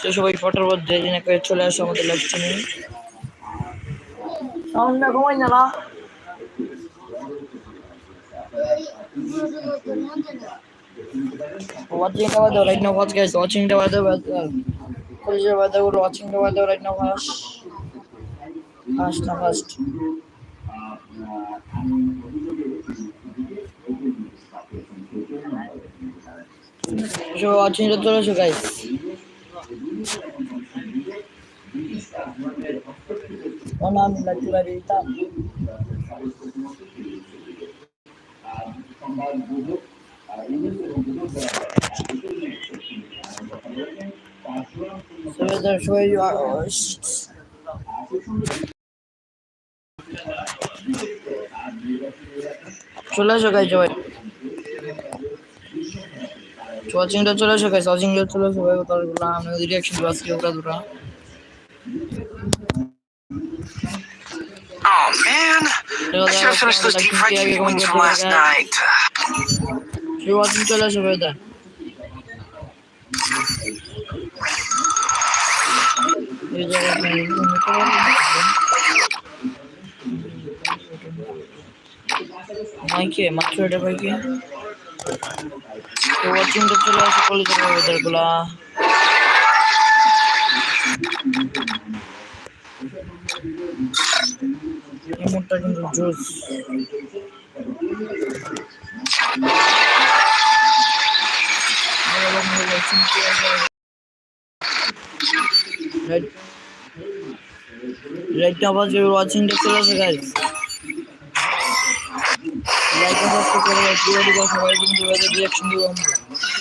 তো সবাই ফটোর মধ্যে যদি না করে চলে আসো আমাদের লাইভ স্ট্রিমে সাউন্ডটা কমাই না না ওয়াচিংটা বাদ দাও রাইট নাও ওয়াচ গাইস ওয়াচিংটা বাদ দাও বাদ দাও। কলিজে না ফাস্ট সব ওয়াচিংটা চলে আসো গাইস Are. Oh, shit. চলে আসো গাই সবাই চলে আসো গাইস ওয়াচিংটা চলে আসো ভাই তারগুলো আমি রিঅ্যাকশন দিব আজকে ওটা দুটো। Oh man, I should have finished those deep fried chicken wings from last night. Watching চলে আসো ভাই দা এই জায়গায় মাইকে মাত্র এটা ভাইকে তো ওয়াচিংটা চলে আসে কলেজের ওয়েদারগুলা এমনটা কিন্তু জোস। রাইট নাও বাজ ওয়াচিংটা চলে আসে like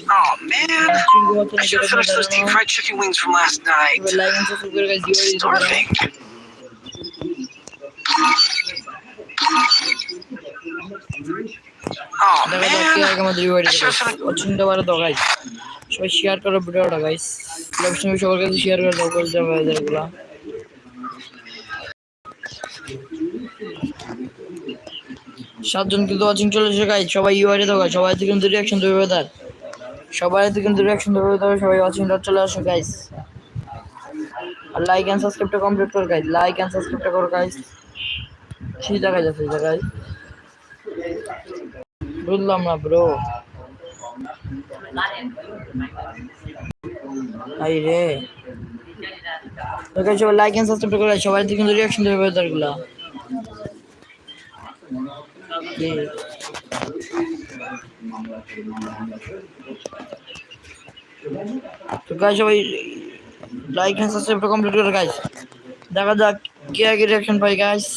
Oh man, I should have finished those deep fried chicken wings from last night. পারো Starving. Oh man, I should have সবাই শেয়ার করো ভিডিওটা গাইস সবার কাছে শেয়ার করে দাও করে যাবে এদেরগুলো সাতজন কিন্তু ওয়াচিং চলে এসে গাইস সবাই ইউআইডি দাও সবাই কিন্তু রিঅ্যাকশন দেবে তার সবাই তো কিন্তু রিঅ্যাকশন দেবে তার সবাই ওয়াচিংটা চলে আসো গাইস আর লাইক এন্ড সাবস্ক্রাইবটা কমপ্লিট করো গাইস লাইক এন্ড সাবস্ক্রাইবটা করো গাইস কি জায়গায় যাচ্ছে এই জায়গায়। বুঝলাম না ব্রো আই রে। সবাই লাইক এন্ড সাবস্ক্রাইব করে সবাই কিন্তু রিঅ্যাকশন দেবে বেদারগুলা তো গাইস সবাই লাইক এন্ড সাবস্ক্রাইব কমপ্লিট করে গাইস দেখা যাক কে আগে রিঅ্যাকশন পাই গাইস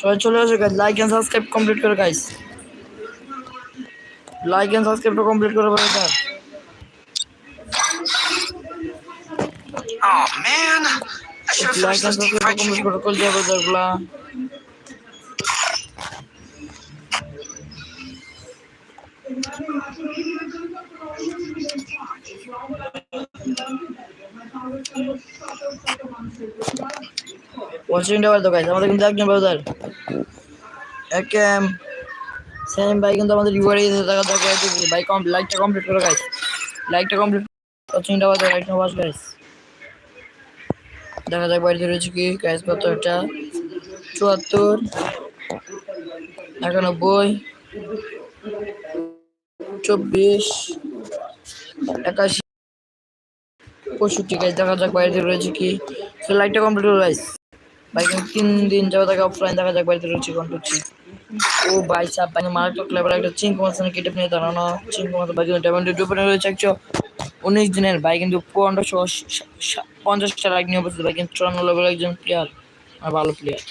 সবাই চলে আসো guys like and subscribe complete করে গাইস লাইক এন্ড সাবস্ক্রাইবটা কমপ্লিট করে বলে Oh man, I should have finished and deep fried chicken. দরগুলা ওয়াচিংটা তো গাইস আমাদের কিন্তু একজন ব্রাদার একেম। সেম ভাই কিন্তু আমাদের রিওয়ার্ড দিতে টাকা টাকা ভাই লাইকটা কমপ্লিট করো গাইস লাইকটা কমপ্লিট ওয়াচিংটা বার রাইট নাও ওয়াচ গাইস দেখা যাক বাড়িতে রয়েছে কি? কত এটা? চুয়াত্তর, একানব্বই, চব্বিশ, একাশি, পঁয়ষট্টি। গাইস দেখা যাক বাড়িতে রয়েছে কি? সে লাইটটা কমপ্লিট গাইস ভাই, কিন্তু তিন দিন যাবে তাকে অফলাইন দেখা যাক বাড়িতে রয়েছে করছি ও ভাই সাপ ভাই মারাত্মক লেভেল একটা চিঙ্ক মাছ কেটে নিয়ে দাঁড়ানো চিঙ্ক মাছ কিন্তু ডায়মন্ড ডুবে রয়েছে, একশো। উনিশ দিনের ভাই, কিন্তু পনেরোশো পঞ্চাশটা লাইক নিয়ে বসে ভাই, কিন্তু চুরান্ন লেভেল একজন প্লেয়ার আর ভালো প্লেয়ার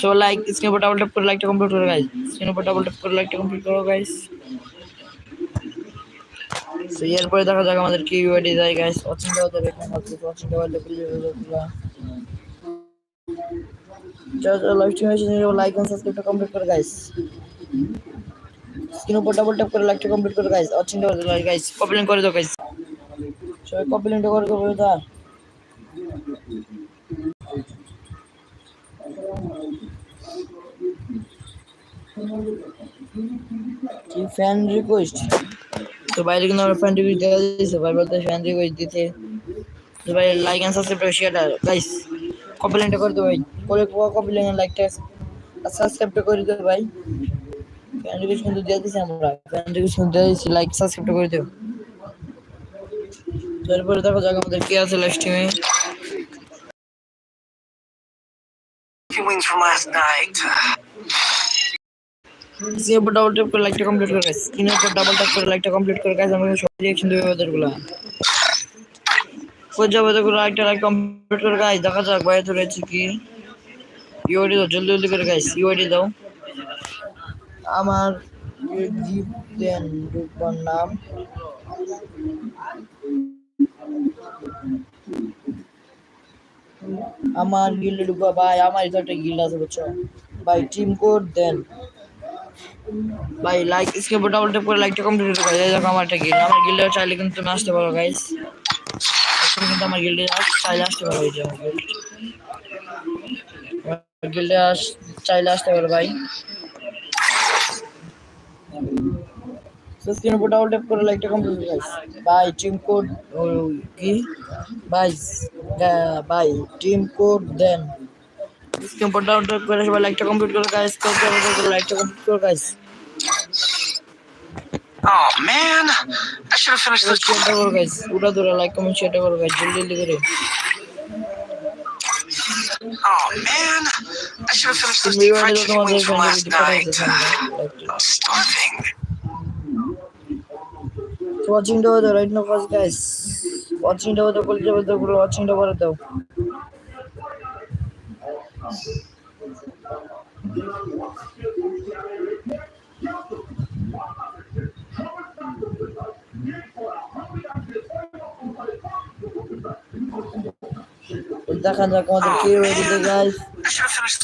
সো লাইক স্ক্রিন উপর ডাবল ট্যাপ করে লাইকটা কমপ্লিট করো গাইস স্ক্রিন উপর ডাবল ট্যাপ করে লাইকটা কমপ্লিট করো গাইস সো এরপরে দেখা যাক আমাদের কি ইউআইডি যায় গাইস ওয়াচিং দাও তো দেখুন আপনি ওয়াচিং দাও তো প্লিজ চলো লাইভ স্ট্রিম হয়েছে লাইক এন্ড সাবস্ক্রাইবটা কমপ্লিট করো গাইস স্ক্রিন উপর ডাবল ট্যাপ করে লাইকটা কমপ্লিট করো গাইস ওয়াচিং দাও গাইস কপি লিংক করে দাও গাইস সবাই কপি লিংকটা করে দেবো তার কি ফ্যান রিকোয়েস্ট তো বাইরে কিন্তু আমার ফ্যান রিকোয়েস্ট দেওয়া দিয়েছে ভাই বলতে ফ্যান রিকোয়েস্ট দিতে। তো ভাই like and subscribe share guys কমপ্লেন্টটা করে দেবো ভাই। করে কমপ্লেন্ট লাইকটা সাবস্ক্রাইবটা করে দেবো ভাই। ফ্যান রিকোয়েস্ট কিন্তু দিয়ে দিয়েছি আমরা। ফ্যান রিকোয়েস্ট কিন্তু দিয়ে দিয়েছি লাইক সাবস্ক্রাইবটা করে দেবো তারপরে দেখো যাক আমাদের কে আছে from last night. স্ক্রিনের উপর ডাবল ট্যাপ করে লাইকটা কমপ্লিট করে গাইস স্ক্রিনের উপর ডাবল ট্যাপ করে লাইকটা কমপ্লিট করে গাইস আমাকে সব রিঅ্যাকশন দেবে ওদেরগুলো কোচ যাবে তো লাইকটা লাইক কমপ্লিট করে গাইস দেখা যাক বাইরে কি। ইউআইডি দাও জলদি জলদি করে গাইস ইউআইডি দাও। আমার গিফট দেন রূপার নাম আমার গিল্ড ঢুকবা ভাই, আমার তো একটা গিল্ড আছে, বুঝছ? ভাই টিম কোড দেন। ভাই লাইক উপর ডাবল ট্যাপ করে লাইকটা কমপ্লিট করে গাইস দেখো, আমার একটা গিল্ড আমার গিল্ডে চাইলে কিন্তু তুমি আসতে পারো গাইস এখন কিন্তু আমার গিল্ডে চাইলে আসতে পারো, এই যে আমার গিল্ডে আস চাইলে আসতে পারো, ভাই। স্ক্রিন উপর ডাবল ট্যাপ করে লাইকটা কমপ্লিট করে গাইস ভাই টিম কোড কি ভাই ভাই টিম কোড দেন স্ক্রিন উপর ডাবল ট্যাপ করে সবাই লাইকটা কমপ্লিট করে গাইস লাইকটা কমপ্লিট করে guys Oh man, I should have finished this. শেয়ারটা করো গাইস পুরো দূরে লাইক কমেন্ট শেয়ারটা করো গাইস জলদি জলদি করে। Oh man, I should have finished those তুমি deep ভিডিওটা fried chicken তোমাদের wings from ফ্রেন্ডে last দিতে night. I'm starving. ওয়াচিং দাও দাও right now first guys watching দাও দাও বলতে বলতে পুরো ওয়াচিং দাও করে দাও দেখা যাক আমাদের কে হয়ে দিতে গাইস